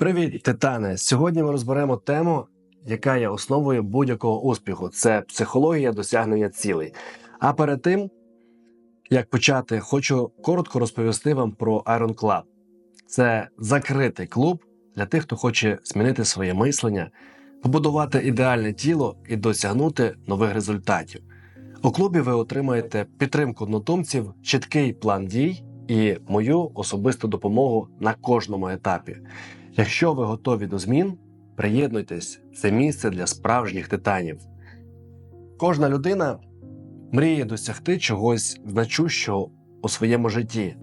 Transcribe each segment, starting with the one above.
Привіт, титане! Сьогодні ми розберемо тему, яка є основою будь-якого успіху. Це психологія досягнення цілей. А перед тим, як почати, хочу коротко розповісти вам про Iron Club. Це закритий клуб для тих, хто хоче змінити своє мислення, побудувати ідеальне тіло і досягнути нових результатів. У клубі ви отримаєте підтримку однодумців, чіткий план дій і мою особисту допомогу на кожному етапі. Якщо ви готові до змін, приєднуйтесь, це місце для справжніх титанів. Кожна людина мріє досягти чогось значущого у своєму житті.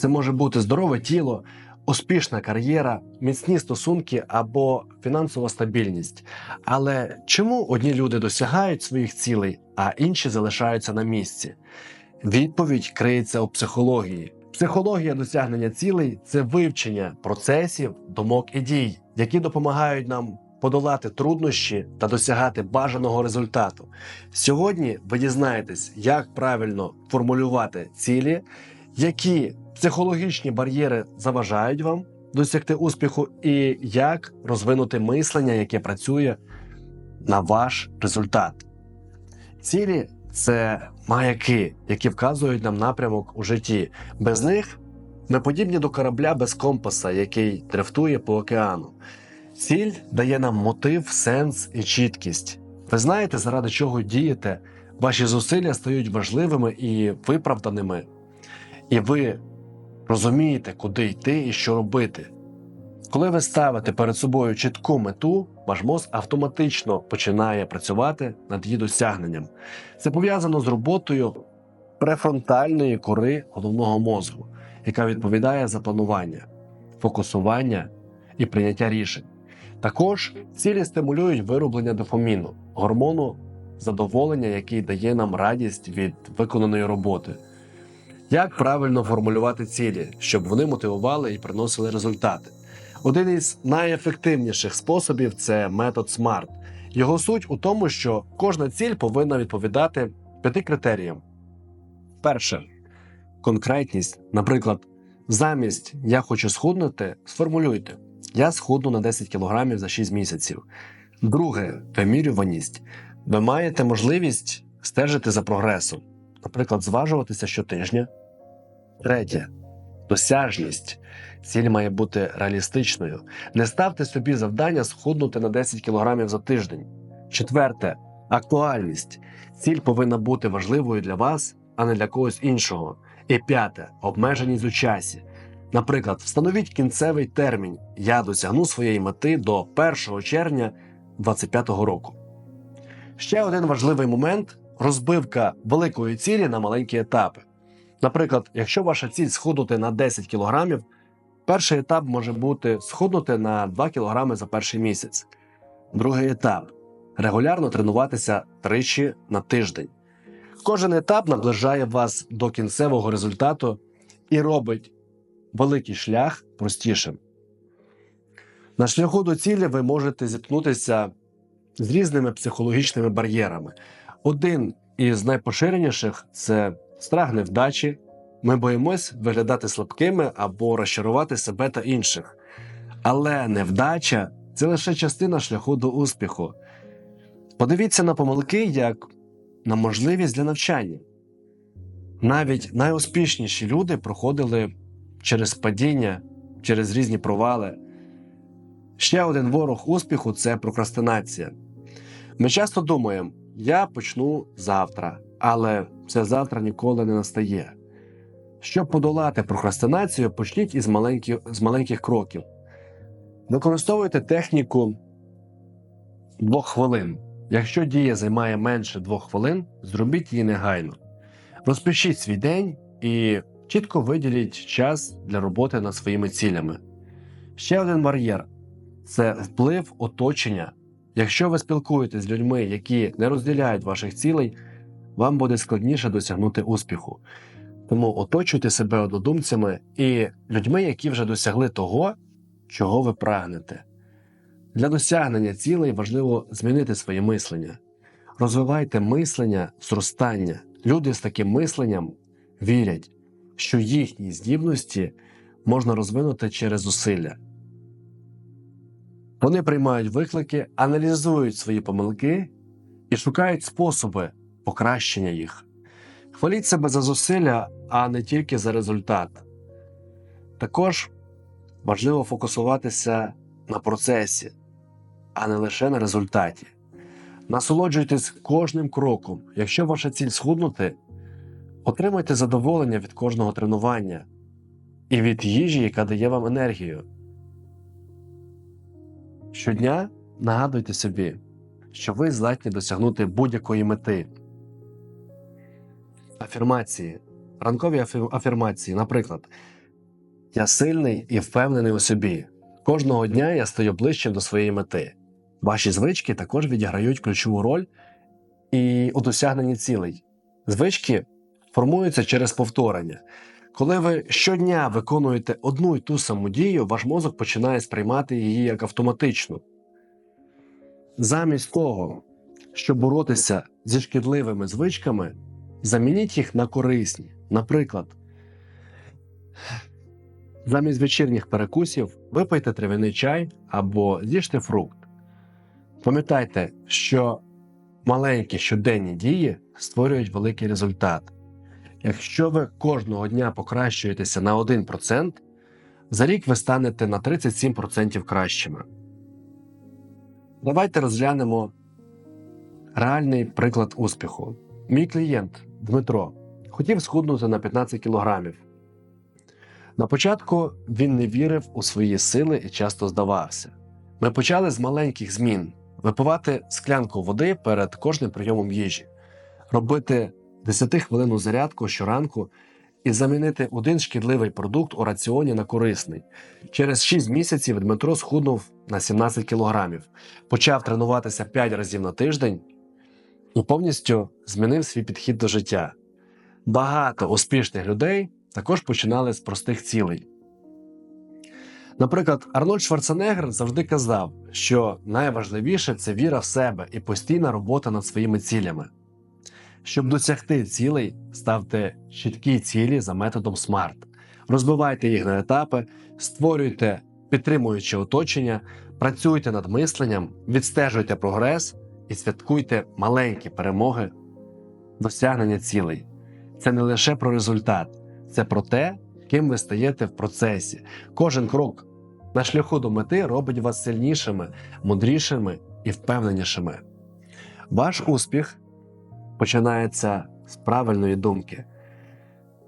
Це може бути здорове тіло, успішна кар'єра, міцні стосунки або фінансова стабільність. Але чому одні люди досягають своїх цілей, а інші залишаються на місці? Відповідь криється у психології. Психологія досягнення цілей це вивчення процесів, думок і дій, які допомагають нам подолати труднощі та досягати бажаного результату. Сьогодні ви дізнаєтесь, як правильно формулювати цілі, які психологічні бар'єри заважають вам досягти успіху, і як розвинути мислення, яке працює на ваш результат. Цілі це маяки, які вказують нам напрямок у житті. Без них ми подібні до корабля без компаса, який дрифтує по океану. Ціль дає нам мотив, сенс і чіткість. Ви знаєте, заради чого дієте, ваші зусилля стають важливими і виправданими, і ви розумієте, куди йти і що робити. Коли ви ставите перед собою чітку мету, ваш мозк автоматично починає працювати над її досягненням. Це пов'язано з роботою префронтальної кори головного мозку, яка відповідає за планування, фокусування і прийняття рішень. Також цілі стимулюють вироблення дофаміну, гормону задоволення, який дає нам радість від виконаної роботи. Як правильно формулювати цілі, щоб вони мотивували і приносили результати? Один із найефективніших способів це метод SMART. Його суть у тому, що кожна ціль повинна відповідати п'яти критеріям. Перше конкретність. Наприклад, замість я хочу схуднути, сформулюйте: я схудну на 10 кг за 6 місяців. Друге вимірюваність. Ви маєте можливість стежити за прогресом, наприклад, зважуватися щотижня. Третє досяжність. Ціль має бути реалістичною. Не ставте собі завдання схуднути на 10 кг за тиждень. Четверте актуальність. Ціль повинна бути важливою для вас, а не для когось іншого. І п'яте обмеженість у часі. Наприклад, встановіть кінцевий термін. Я досягну своєї мети до 1 червня 2025 року. Ще один важливий момент розбивка великої цілі на маленькі етапи. Наприклад, якщо ваша ціль схуднути на 10 кг, перший етап може бути схуднути на 2 кг за перший місяць. Другий етап регулярно тренуватися тричі на тиждень. Кожен етап наближає вас до кінцевого результату і робить великий шлях простішим. На шляху до цілі ви можете зіткнутися з різними психологічними бар'єрами. Один із найпоширеніших це страх невдачі. Ми боїмось виглядати слабкими або розчарувати себе та інших. Але невдача це лише частина шляху до успіху. Подивіться на помилки як на можливість для навчання. Навіть найуспішніші люди проходили через падіння, через різні провали. Ще один ворог успіху це прокрастинація. Ми часто думаємо, я почну завтра, але це завтра ніколи не настає. Щоб подолати прокрастинацію, почніть із маленьких, з маленьких кроків. Використовуйте техніку двох хвилин. Якщо дія займає менше двох хвилин, зробіть її негайно. Розпишіть свій день і чітко виділіть час для роботи над своїми цілями. Ще один бар'єр це вплив оточення. Якщо ви спілкуєтесь з людьми, які не розділяють ваших цілей, вам буде складніше досягнути успіху. Тому оточуйте себе однодумцями і людьми, які вже досягли того, чого ви прагнете. Для досягнення цілей важливо змінити своє мислення. Розвивайте мислення зростання. Люди з таким мисленням вірять, що їхні здібності можна розвинути через зусилля. Вони приймають виклики, аналізують свої помилки і шукають способи покращення їх. Хваліть себе за зусилля, а не тільки за результат. Також важливо фокусуватися на процесі, а не лише на результаті. Насолоджуйтесь кожним кроком. Якщо ваша ціль схуднути, отримуйте задоволення від кожного тренування і від їжі, яка дає вам енергію. Щодня нагадуйте собі, що ви здатні досягнути будь-якої мети. Афірмації. Ранкові афі- афірмації, наприклад, я сильний і впевнений у собі. Кожного дня я стаю ближчим до своєї мети. Ваші звички також відіграють ключову роль і у досягненні цілей. Звички формуються через повторення. Коли ви щодня виконуєте одну й ту саму дію, ваш мозок починає сприймати її як автоматичну. Замість того, щоб боротися зі шкідливими звичками, замініть їх на корисні. Наприклад, замість вечірніх перекусів випийте трав'яний чай або з'їжте фрукт. Пам'ятайте, що маленькі щоденні дії створюють великий результат. Якщо ви кожного дня покращуєтеся на 1%, за рік ви станете на 37% кращими. Давайте розглянемо реальний приклад успіху. Мій клієнт Дмитро хотів схуднути на 15 кілограмів. На початку він не вірив у свої сили і часто здавався. Ми почали з маленьких змін: випивати склянку води перед кожним прийомом їжі, робити 10-хвилинну зарядку щоранку і замінити один шкідливий продукт у раціоні на корисний. Через 6 місяців Дмитро схуднув на 17 кілограмів, почав тренуватися 5 разів на тиждень і повністю змінив свій підхід до життя. Багато успішних людей також починали з простих цілей. Наприклад, Арнольд Шварценеггер завжди казав, що найважливіше це віра в себе і постійна робота над своїми цілями. Щоб досягти цілей, ставте чіткі цілі за методом SMART. Розбивайте їх на етапи, створюйте підтримуюче оточення, працюйте над мисленням, відстежуйте прогрес і святкуйте маленькі перемоги досягнення цілей. Це не лише про результат, це про те, ким ви стаєте в процесі. Кожен крок на шляху до мети робить вас сильнішими, мудрішими і впевненішими. Ваш успіх починається з правильної думки.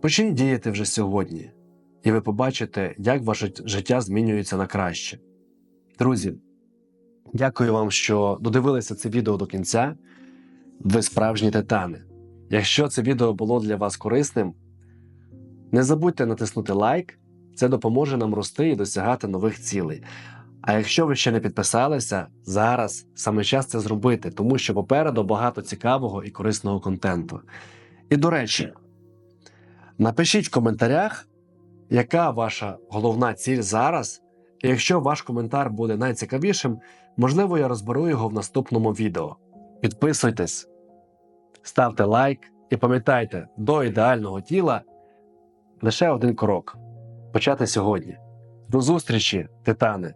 Почніть діяти вже сьогодні, і ви побачите, як ваше життя змінюється на краще. Друзі, дякую вам, що додивилися це відео до кінця. Ви справжні титани. Якщо це відео було для вас корисним, не забудьте натиснути лайк, це допоможе нам рости і досягати нових цілей. А якщо ви ще не підписалися, зараз саме час це зробити, тому що попереду багато цікавого і корисного контенту. І до речі, напишіть в коментарях, яка ваша головна ціль зараз, якщо ваш коментар буде найцікавішим, можливо, я розберу його в наступному відео. Підписуйтесь, ставте лайк і пам'ятайте, до ідеального тіла лише один крок. Почати сьогодні. До зустрічі, титани!